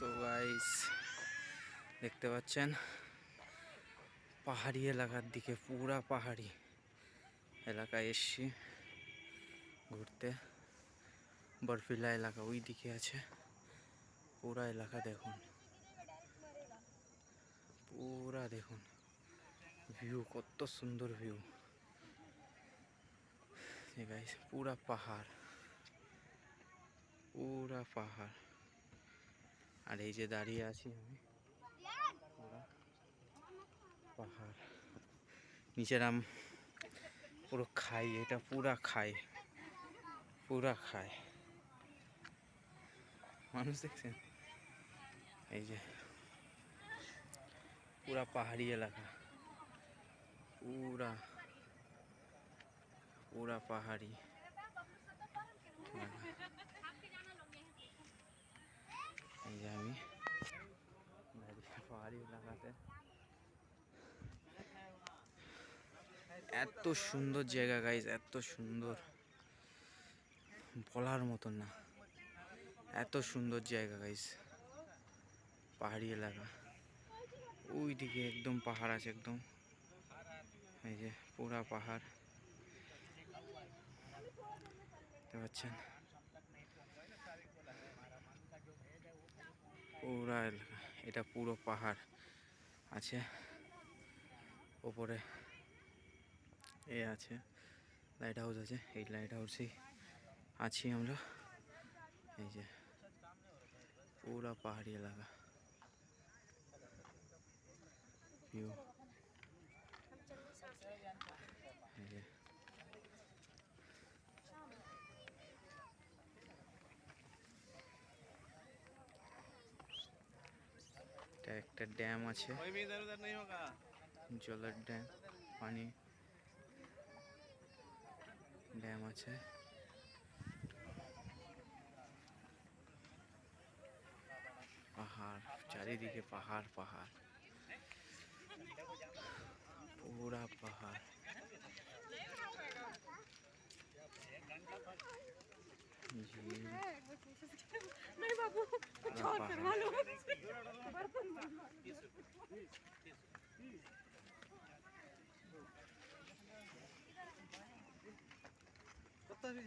So guys দেখতে পাচ্ছেন? পাহাড়ি এলাকার দিকে, পুরা পাহাড়ি এলাকায় এসছি ঘুরতে। বরফিলা এলাকা ওই দিকে আছে। পুরা এলাকা দেখুন। পুরা দেখুন। ভিউ কত সুন্দর ভিউ গাইস পুরা পাহাড়। পুরা পাহাড়। আর এই যে দাঁড়িয়ে আছি আমি। পাহাড়। নিচেরাম পুরো খাই, এটা পুরা খাই। পুরা খায় মানুষ দেখছেন? এই যে পুরা পাহাড়ি এলাকা। পুরা পুরা পাহাড়ি এলাকা। এই যে আমি দাঁড়িয়ে পাহাড়ি এলাকাতে এত সুন্দর জায়গা গাইজ এত সুন্দর। বলার মতন না। এত সুন্দর জায়গা গাইজ পাহাড়ি এলাকা। ওই দিকে একদম পাহাড় আছে একদম। এই যে পুরা পাহাড়। দেখতে পাচ্ছেন? পুরা এলাকা। এটা পুরো পাহাড়। আছে। ওপরে। लाइट हाउस आचे लाइट हाउस ही आची पूरा पहाड़ी लगा डैम आचे जलर डैम पानी ড্যাম আছে পাহাড় চারিদিকে পাহাড় পাহাড় পুরা পাহাড় জি नहीं बाबू कुछ पूरा और पहाड़। करवा लो আমি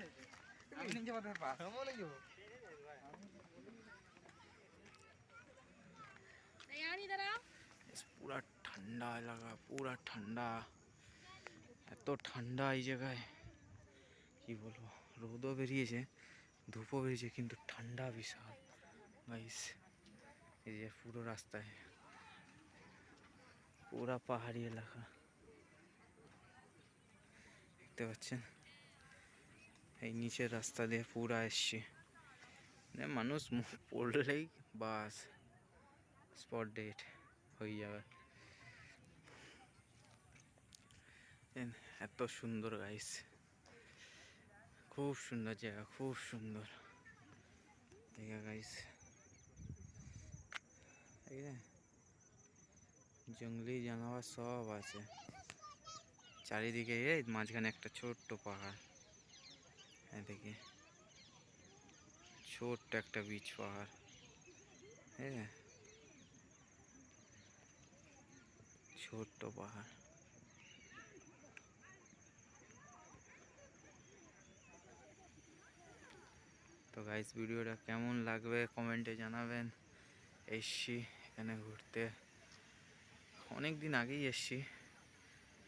পুরা ঠান্ডা এলাকা পুরা ঠান্ডা এত ঠান্ডা এই জায়গায়। কি বলব? রোদও বেরিয়েছে, ধূপও বেরিয়েছে, কিন্তু ঠান্ডা বিশাল। গাইস এই যে পুরো রাস্তায়। পুরা পাহাড়ি এলাকা। দেখতে পাচ্ছেন? এই নিচের রাস্তা দিয়ে পুরা এসছে মানে মানুষ পড়লেই বাস স্পট ডেট হয়ে যাবে। এত সুন্দর গাইস খুব সুন্দর জায়গা, খুব সুন্দর। জায়গা গাইস জঙ্গলি জানাবার সব আছে। চারিদিকে মাঝখানে একটা ছোট্ট পাহাড়। এদিকে। ছোট্ট একটা বিচ পাহাড়। হ্যাঁ ছোট্ট পাহাড়। তো গাইস ভিডিওটা কেমন লাগবে কমেন্টে জানাবেন। এসছি এখানে ঘুরতে। অনেক দিন আগেই এসছি।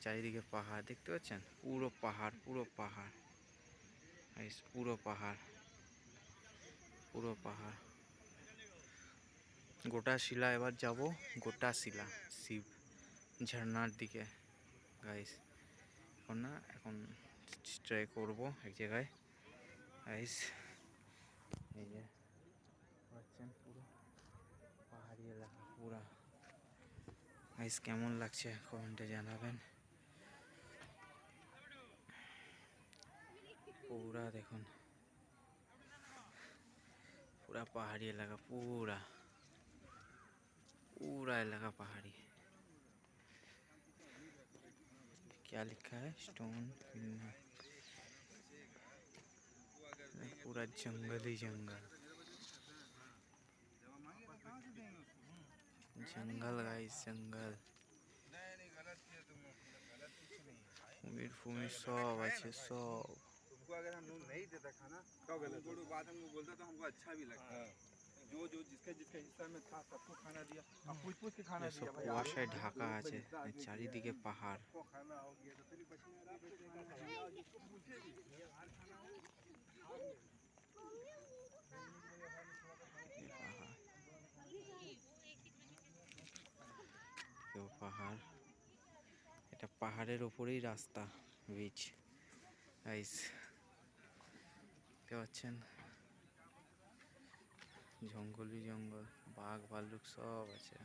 চারিদিকে পাহাড়, দেখতে পাচ্ছেন? পুরো পাহাড় পুরো পাহাড়। পুরো পাহাড় পুরো পাহাড় গোটা শিলা এবার যাব। গোটা শিলা শিব। ঝর্নার দিকে। গাইস এখন না, এখন ট্রাই করব এক জায়গায়। গাইস এই যে পাচ্ছেন পুরো পাহাড়ি এলাকা, পুরা। গাইস কেমন লাগছে কমেন্টে জানাবেন। পুরা দেখুন পুরা পাহাড়ি এলাকা পুরা पूरा इलाका पहाड़ी क्या लिखा है स्टोन पूरा जंगल ही जंगल জঙ্গল গাইস জঙ্গল नहीं नहीं गलत किया तुम लोग गलत कुछ नहीं है কুমির ফুমির সব আছে সব तुमको अगर हम लोग नहीं देता खाना तो गलत जो बात हमको बोलता तो हमको अच्छा भी लगता जो जो जिसके जिसके हिस्सा में था सबको खाना दिया अब पूछ पूछ के खाना সব दिया भाई কুয়াশায় ঢাকা আছে চারিদিকে পাহাড় आपको खाना हो गया तो तेरी पसीना भी बचेगा जिसको पूछे भी यार खाना हो এই পাহাড় কেউ পাহাড় এটা পাহাড়ের ওপরেই রাস্তা বিচ গাইস দেখতে পাচ্ছেন। জঙ্গলই জঙ্গল বাঘ ভাল্লুক সব আছে।